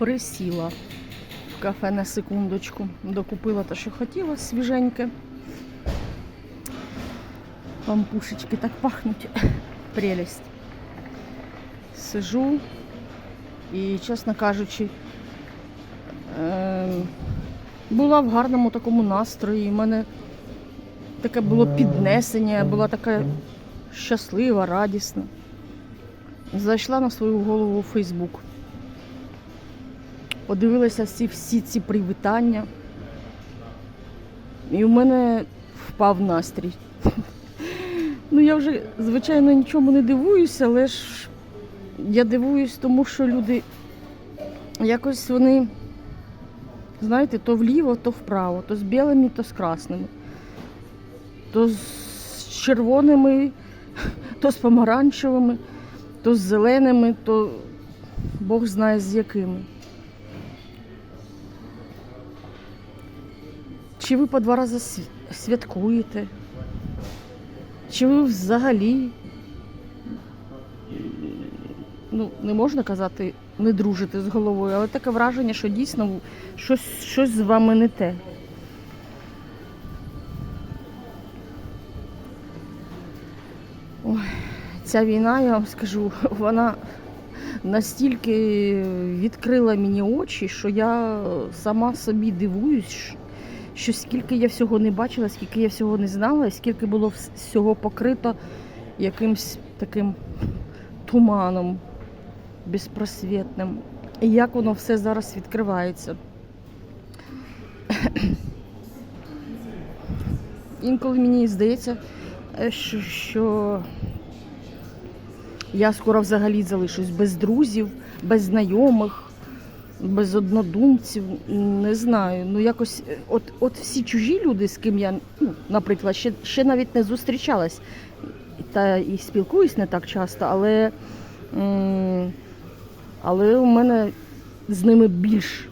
присіла в кафе на секундочку. Докупила те, що хотіла, свіженьке. Пампушечки так пахнуть. Прелість. Сижу і, чесно кажучи, ем, була в гарному такому настрої. У мене таке було піднесення, була така щаслива, радісна. Зайшла на свою голову у Фейсбук. Подивилася всі, всі ці привітання. І в мене впав настрій. Ну, я вже, звичайно, нічому не дивуюся, але ж я дивуюсь тому, що люди якось вони, знаєте, то вліво, то вправо, то з білими, то з красними, то з червоними, то з помаранчевими, то з зеленими, то Бог знає з якими. Чи ви по два рази святкуєте? Чи ви взагалі, ну, не можна казати, не дружите з головою, але таке враження, що дійсно щось, щось з вами не те. Ой, ця війна, я вам скажу, вона настільки відкрила мені очі, що я сама собі дивуюсь, що скільки я всього не бачила, скільки я всього не знала, скільки було всього покрито якимсь таким туманом безпросвітним. І як воно все зараз відкривається. Інколи мені здається, е, що, що я скоро взагалі залишусь без друзів, без знайомих без однодумців, не знаю. Ну якось е, от, от всі чужі люди, з ким я, ну, наприклад, ще, ще навіть не зустрічалась та і спілкуюсь не так часто, але, але у мене з ними більш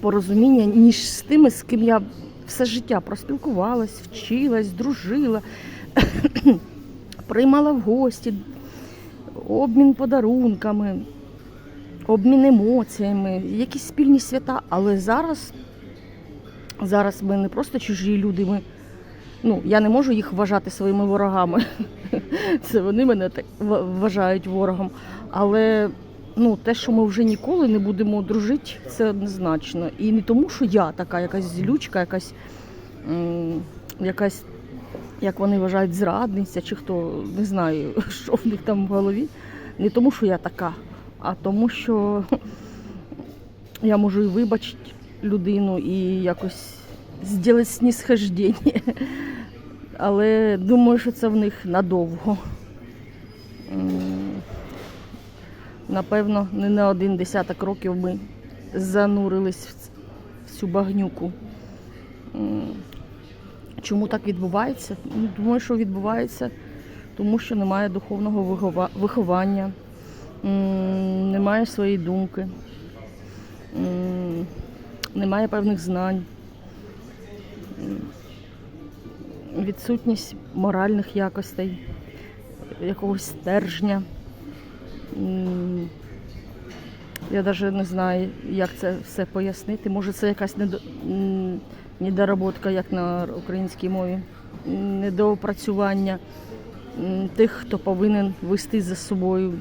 порозуміння, ніж з тими, з ким я все життя проспілкувалась, вчилась, дружила, приймала в гості, обмін подарунками обмін емоціями, якісь спільні свята. Але зараз, зараз ми не просто чужі люди. Ми, ну, я не можу їх вважати своїми ворогами. Це вони мене так ва- вважають ворогом. Але ну, те, що ми вже ніколи не будемо дружити, це однозначно. І не тому, що я така якась злючка, якась, якась як вони вважають, зрадниця, чи хто не знаю, що в них там в голові. Не тому, що я така, а тому, що я можу і вибачити людину і якось зробити снісхождення. Але думаю, що це в них надовго. Напевно, не на один десяток років ми занурились в цю багнюку. Чому так відбувається? Ну, Думаю, що відбувається, тому що немає духовного виховання, немає своєї думки, немає певних знань, відсутність моральних якостей, якогось стержня. Я навіть не знаю, як це все пояснити. Може, це якась недо... недоработка, як на українській мові, недоопрацювання тих, хто повинен вести за собою,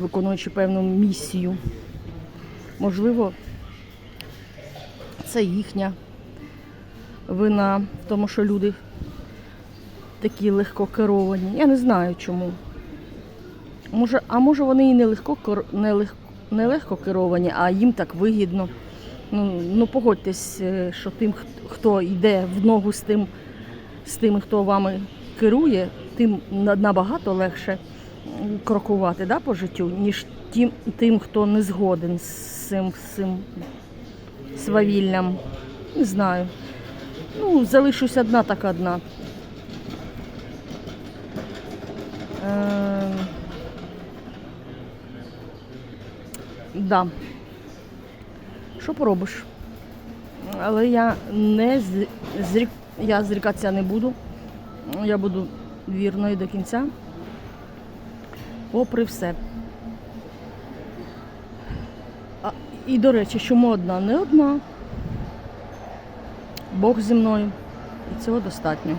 виконуючи певну місію. Можливо, це їхня вина тому, що люди такі легко керовані. Я не знаю чому. Може, а може вони і не легко не легко, не легко керовані, а їм так вигідно. Ну, ну погодьтесь, е, що тим, хто йде в ногу з тим, з тим, хто вами керує, тим набагато легше крокувати да, по життю, ніж тим, тим, хто не згоден з цим, цим свавіллям. Не знаю. Ну, залишусь одна так одна. Е, да. Що поробиш? Але я не зрік... я зрікатися не буду. Я буду вірною до кінця попри все. А, І, до речі, чому одна не одна, Бог зі мною. І цього достатньо.